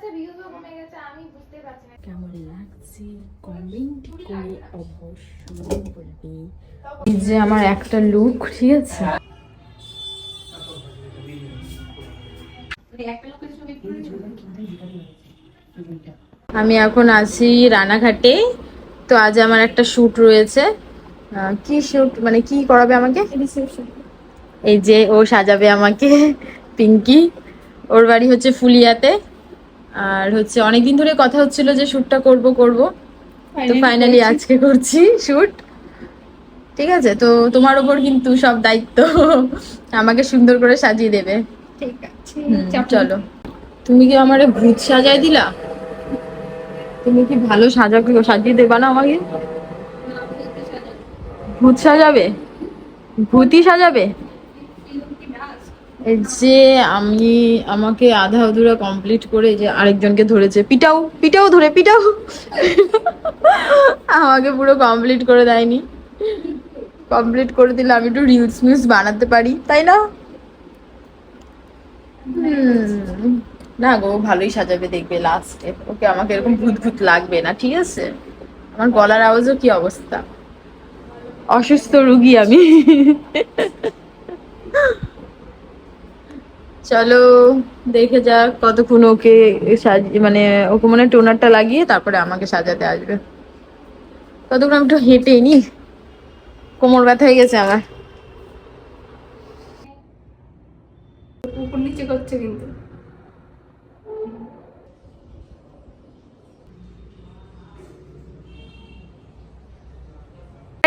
যাচ্ছে ভিউজও কমে গেছে আমি বুঝতে পারছি না। কেমন লাগছে? কমেন্ট করে অবশ্যই বলবে। এই যে আমার একটা লুক ঠিক আছে আমি এখন আছি রানাঘাটে। তো আজ আমার একটা শ্যুট রয়েছে। কি শ্যুট মানে কি করাবে আমাকে? এই যে ও সাজাবে আমাকে পিঙ্কি। ওর বাড়ি হচ্ছে ফুলিয়াতে। আর হচ্ছে অনেকদিন ধরে কথা হচ্ছিল যে শ্যুটটা করব করব। তো ফাইনালি আজকে করছি শ্যুট। ঠিক আছে তো তোমার ওপর কিন্তু সব দায়িত্ব আমাকে সুন্দর করে সাজিয়ে দেবে। ঠিক আছে চলো। তুমি কি আমারে ভূত সাজাই দিলা? তুমি কি ভালো সাজা সাজিয়ে দেবা না আমাকে? ভূত সাজাবে? ভূতই সাজাবে? যে আমি, আমাকে আধা অধুরা কমপ্লিট করে যে আরেকজনকে ধরেছে। পিটাও পিটাও ধরে, পিটাও। আমাকে পুরো কমপ্লিট করে দেয়নি। কমপ্লিট করে দিলে আমি একটু রিলস মিলস বানাতে পারি, তাই না? না গো ভালোই সাজাবে, দেখবে লাস্টে ওকে আমাকে এরকম ভূত ভূত লাগবে না, ঠিক আছে? আমার গলার আওয়াজও কি অবস্থা? অসুস্থ রুগী আমি। চলো, দেখে যাক কতক্ষণ ওকে মানে ওকে মানে টোনারটা লাগিয়ে তারপরে আমাকে সাজাতে আসবে। কতক্ষণ আমি একটু হেঁটে নি? কোমর ব্যথা হয়ে গেছে আমার। উপর নিচে করছে কিন্তু।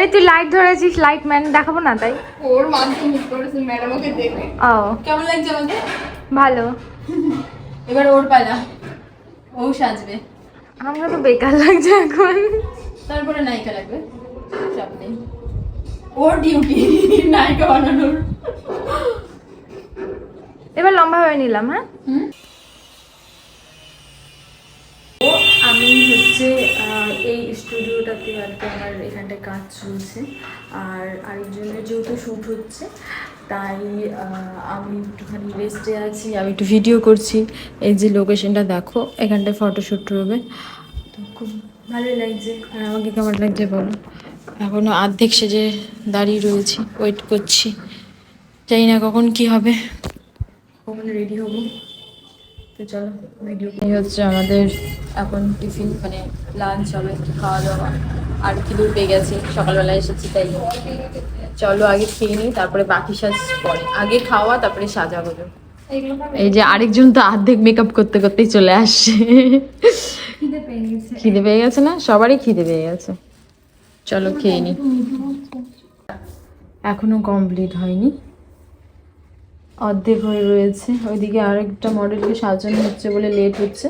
আরে তুই লাইট ধরেছিস লাইট ম্যান দেখাবো না তাই? ওর মাধ্যমে করেছে ম্যাডাম ওকে দেখে ও। কেমন লাগছে আমাকে ভালো। এবার ওর পালা। ও সাজবে। আমাকে তো বেকার লাগছে এখন। তারপরে নায়িকা লাগবে। চাপ নেই। ওর ডিউটি নায়িকা বানানোর। এবার লম্বা হয়ে নিলাম হ্যাঁ হুম ও আমি হচ্ছে আহ, এই স্টুডিওটাতে আর কি আমার এখানটায় কাজ চলছে। আর আরেকজনের যেহেতু শ্যুট হচ্ছে, তাই আমি একটুখানি রেস্টে আছি, আমি একটু ভিডিও করছি। এই যে লোকেশনটা দেখো, এখানটায় ফটোশ্যুট হবে। তো খুব ভালোই লাগছে। আর আমাকে কেমন লাগছে বলো? এখনও অর্ধেক সেজে দাঁড়িয়ে রয়েছি ওয়েট করছি। জানি না কখন কি হবে। কখন রেডি হব? তো চলো ভিডিও এই হচ্ছে আমাদের এখন টিফিন মানে লাঞ্চ হবে খাওয়া দাওয়া আর কি দূর পেয়ে গেছি সকালবেলা এসেছি তাই। চলো আগে খেয়ে নিই তারপরে বাকি সাজ পরে। আগে খাওয়া তারপরে সাজাবো এইগুলো এই যে আরেকজন তো অর্ধেক মেকআপ করতে করতেই চলে আসছে। খিদে পেয়ে গেছে। না? সবারই খিদে পেয়ে গেছে। চলো খেয়ে নিই। এখনও কমপ্লিট হয়নি। অর্ধেক হয়ে রয়েছে। ওইদিকে আরেকটা মডেলকে সাজানো হচ্ছে বলে লেট হচ্ছে।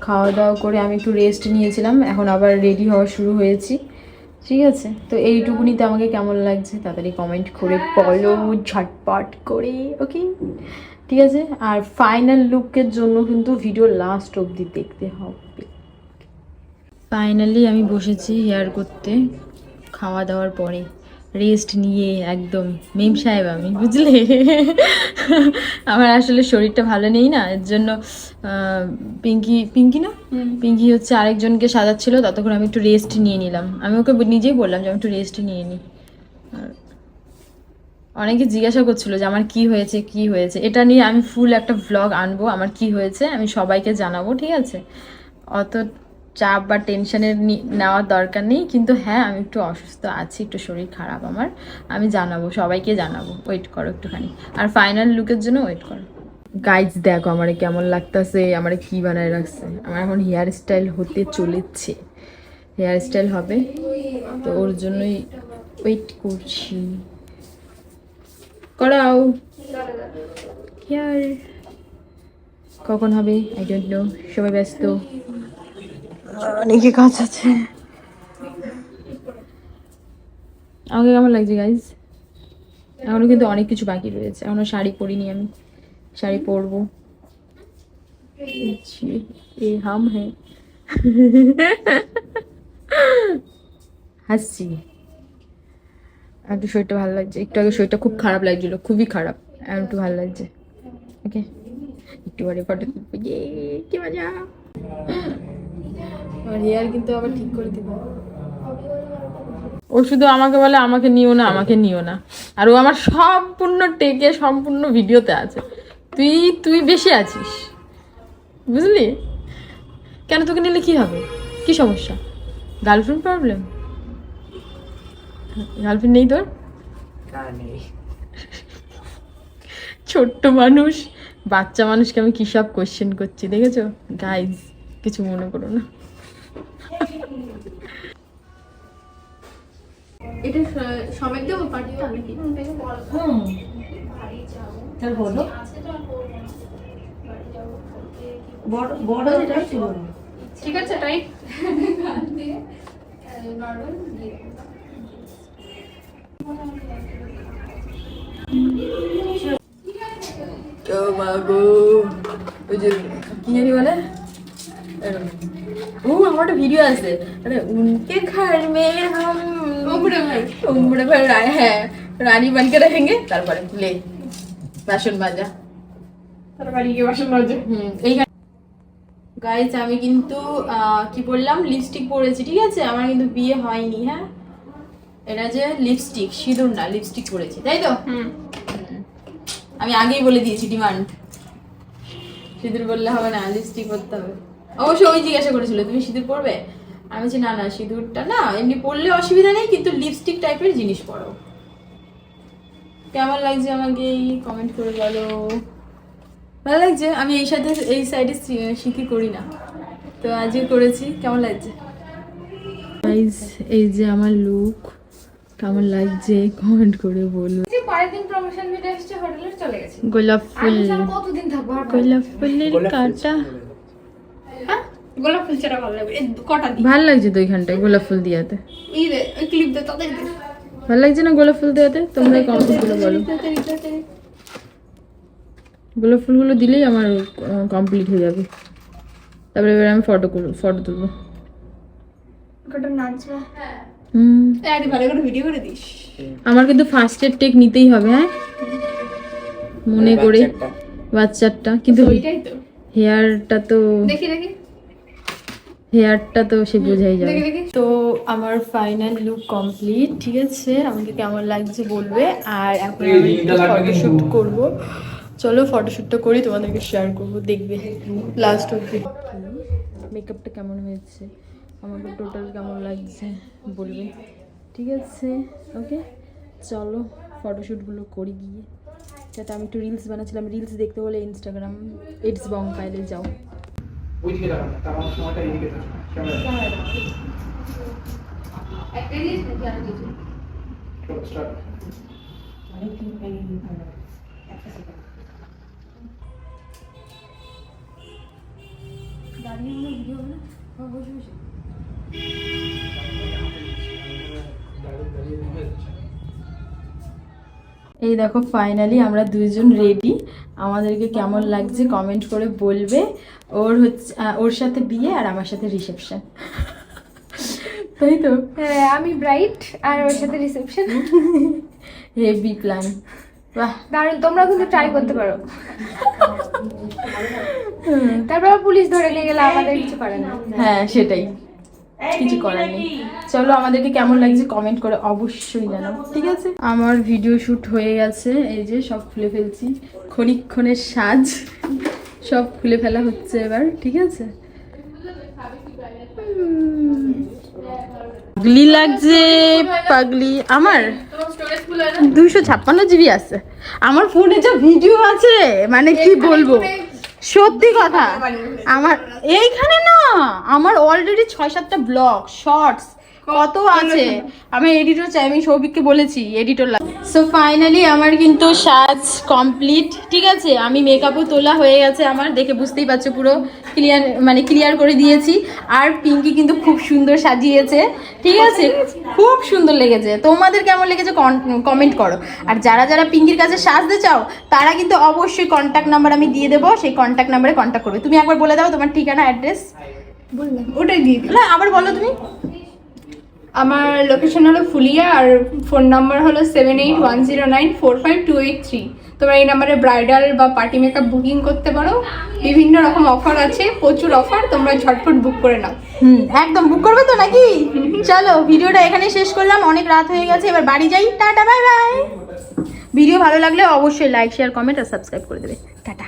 খাওয়া দাওয়া করে আমি একটু রেস্ট নিয়েছিলাম এখন আবার রেডি হওয়া শুরু হয়েছি। ঠিক আছে? তো এইটুকুনিতে আমাকে কেমন লাগছে তাড়াতাড়ি কমেন্ট করে বলো ঝটপট করে ওকে ঠিক আছে? আর ফাইনাল লুকের জন্য কিন্তু ভিডিও লাস্ট অবধি দেখতে হবে। ফাইনালি আমি বসেছি হেয়ার করতে খাওয়া দাওয়ার পরে। রেস্ট নিয়ে একদম মেম সাহেব আমি বুঝলে? আমার আসলে শরীরটা ভালো নেই না এর জন্য পিঙ্কি পিঙ্কি না? পিঙ্কি হচ্ছে আরেকজনকে সাজাচ্ছিল ততক্ষণ আমি একটু রেস্ট নিয়ে নিলাম। আমি ওকে নিজেই বললাম যে আমি একটু রেস্ট নিয়ে নিই অনেকে জিজ্ঞাসা করছিল যে আমার কি হয়েছে কি হয়েছে? এটা নিয়ে আমি ফুল একটা ভ্লগ আনব আমার কি হয়েছে আমি সবাইকে জানাব ঠিক আছে? অত চাপ বা টেনশনের নেওয়ার দরকার নেই। কিন্তু হ্যাঁ আমি একটু অসুস্থ আছি, একটু শরীর খারাপ আমার, আমি জানাব, সবাইকে জানাব। ওয়েট করো একটুখানি। আর ফাইনাল লুকের জন্য ওয়েট করো। গাইজ দেখো আমার কেমন লাগতেছে, আমার কি বানায় রাখছে। আমার এখন হেয়ার স্টাইল হতে চলেছে। হেয়ার স্টাইল হবে, তো ওর জন্যই ওয়েট করছি। করাও। কখন হবে? আই ডোন্ট নো সবাই ব্যস্ত। অনেকে কাজ আছে। আমাকে কেমন লাগছে গাইজ এখনও কিন্তু অনেক কিছু বাকি রয়েছে। এখনও শাড়ি পরিনি আমি। শাড়ি পরবো। এ হাম হ্যাঁ হাসছি। একটু শরীরটা ভালো লাগছে। একটু আগে শরীরটা খুব খারাপ লাগছিল, খুবই খারাপ। এখন একটু ভালো লাগছে। ওকে একটু পরে ফটো তুলবো। কি মজা! আর হেয়ার কিন্তু আবার ঠিক করে দিব। ও শুধু আমাকে বলে আমাকে নিও না আমাকে নিও না। আর ও আমার সম্পূর্ণ টেকে সম্পূর্ণ ভিডিওতে আছে। তুই তুই বেশি আছিস। বুঝলি? কেন তোকে নিলে কি হবে? কি সমস্যা? গার্লফ্রেন্ড প্রবলেম গার্লফ্রেন্ড নেই তোর? ছোট্ট মানুষ। বাচ্চা মানুষকে আমি কী সব কোয়েশ্চেন করছি দেখেছ? গাইজ কিছু মনে করো না। এটা সবাই দেবো পার্টিটা নাকি? তার বলো। বড় বড় যেটা ঠিক আছে টাইট ও বাবু ওই যে কি জানি বলে? ও আমার একটা ভিডিও আছে। আরে উনকে ঘর মে হাম উমড়ে ভাই উমড়ে ভর রা- হ্যাঁ রানী বানকে রেখেঙ্গে তারপরে লে বাসন মাজা তার গিয়ে বাসন মাজে হুম এই গাইজ আমি কিন্তু কি বললাম? লিপস্টিক পরেছি ঠিক আছে? আমার কিন্তু বিয়ে হয়নি হ্যাঁ? এটা যে লিপস্টিক সিঁদুর না লিপস্টিক পরেছি তাই তো? হুম। আমি আগেই বলে দিয়েছি ডিমান্ড সিঁদুর বললে হবে না লিপস্টিক পরতে হবে। অবশ্য ওই জিজ্ঞাসা করেছিল তুমি সিঁদুর পরবে? আমি বলছি না না সিঁদুরটা না এমনি পরলে অসুবিধা নেই কিন্তু লিপস্টিক টাইপের জিনিস পরো। কেমন লাগছে আমাকে কমেন্ট করে বলো? ভালো লাগছে আমি এই সাথে এই সাইডে শিখি করি না। তো আজকে করেছি কেমন লাগছে? এই যে আমার লুক কেমন লাগছে কমেন্ট করে বলুন যে গোলাপ ফুল আমি ছাড়া কতদিন থাকব? আর গোলাপ ফুলের কাটা গোলাপ ফুল ছাড়া ভালো লাগবে। কটা দিই? ভালো লাগছে তো ওইখানটায় গোলাপ ফুল দিয়াতে এই রে ক্লিপ দে তাদের দে। ভালো লাগছে না গোলাপ ফুল দেওয়াতে? তোমরা করে বলো। গোলাপ ফুলগুলো দিলেই আমার কমপ্লিট হয়ে যাবে। তারপরে এবার আমি ফটো করব ফটো তুলবো। আমার কিন্তু ফার্স্ট এড টেক নিতেই হবে হ্যাঁ? মনে করে। বাচ্চারটা। কিন্তু হেয়ারটা তো দেখি দেখি। হেয়ারটা তো সে বোঝাই যাবে দেখি দেখি। তো আমার ফাইনাল লুক কমপ্লিট ঠিক আছে? আমাকে কেমন লাগছে বলবে? আর এখন আমি ফটোশ্যুট করব। চলো ফটোশ্যুটটা করি তোমাদেরকে শেয়ার করব দেখবে। লাস্ট অবধি মেকআপটা কেমন হয়েছে? আমাকে টোটাল কেমন লাগছে বলবে। ঠিক আছে ওকে চলো ফটোশ্যুটগুলো করি গিয়ে। যাতে আমি একটু রিলস বানাচ্ছিলাম। রিলস দেখতে হলে ইনস্টাগ্রাম ইটস বং ফাইলে যাও। ওই দিকে না তার আমার সময়টা এইদিকে থাকবে ক্যামেরা একটা জিনিস নাকি আর কিছু? স্টার্ট একটা সেকেন্ড দাঁড়িয়ে ভিডিও না বসে বসে। এই দেখো ফাইনালি আমরা দুইজন রেডি আমাদেরকে কেমন লাগছে কমেন্ট করে বলবে। ওর হচ্ছে ওর সাথে বিয়ে আর আমার সাথে রিসেপশন তাই তো? হ্যাঁ আমি ব্রাইট আর ওর সাথে রিসেপশন হেভি প্ল্যান বাহ। দারুণ তোমরা কিন্তু ট্রাই করতে পারো। তারপর পুলিশ ধরে নিয়ে গেলে আমাদের কিছু করে না হ্যাঁ সেটাই। কিছু করার নেই। চলো আমাদেরকে কেমন লাগছে কমেন্ট করে অবশ্যই জানাও। ঠিক আছে? আমার ভিডিও শ্যুট হয়ে গেছে। এই যে সব খুলে ফেলছি। ক্ষণিক্ষণের সাজ সব খুলে ফেলা হচ্ছে এবার। ঠিক আছে? পাগলি লাগছে পাগলি। আমার দুইশো ছাপ্পান্ন জিবি আছে। আমার ফোনে যা ভিডিও আছে মানে কি বলব? সত্যি কথা। আমার এইখানে না আমার অলরেডি ছয় সাতটা ব্লগ শর্টস কত আছে? আমি এডিটর চাই আমি সৌভিককে বলেছি এডিটর সো ফাইনালি আমার কিন্তু সাজ কমপ্লিট ঠিক আছে? আমি মেকআপও তোলা হয়ে গেছে আমার দেখে বুঝতেই পারছ পুরো ক্লিয়ার মানে ক্লিয়ার করে দিয়েছি। আর পিঙ্কি কিন্তু খুব সুন্দর সাজিয়েছে ঠিক আছে? খুব সুন্দর লেগেছে। তোমাদের কেমন লেগেছে কমেন্ট করো। আর যারা যারা পিঙ্কির কাছে সাজতে চাও তারা কিন্তু অবশ্যই কন্ট্যাক্ট নাম্বার আমি দিয়ে দেবো সেই কন্ট্যাক্ট নাম্বারে কন্ট্যাক্ট করবে। তুমি একবার বলে দাও তোমার ঠিকানা অ্যাড্রেস বললাম ওটাই দিয়ে দিই না আবার বলো তুমি। আমার লোকেশন হলো ফুলিয়া আর ফোন নাম্বার হলো seven eight one zero nine four five two eight three তোমরা এই নাম্বারে ব্রাইডাল বা পার্টি মেকআপ বুকিং করতে পারো। বিভিন্ন রকম অফার আছে প্রচুর অফার তোমরা ঝটফট বুক করে নাও। হুম একদম বুক করবে তো নাকি? চলো ভিডিওটা এখানে শেষ করলাম অনেক রাত হয়ে গেছে এবার বাড়ি যাই। টাটা বাই বাই ভিডিও ভালো লাগলে অবশ্যই লাইক শেয়ার কমেন্ট আর সাবস্ক্রাইব করে দেবে। টাটা।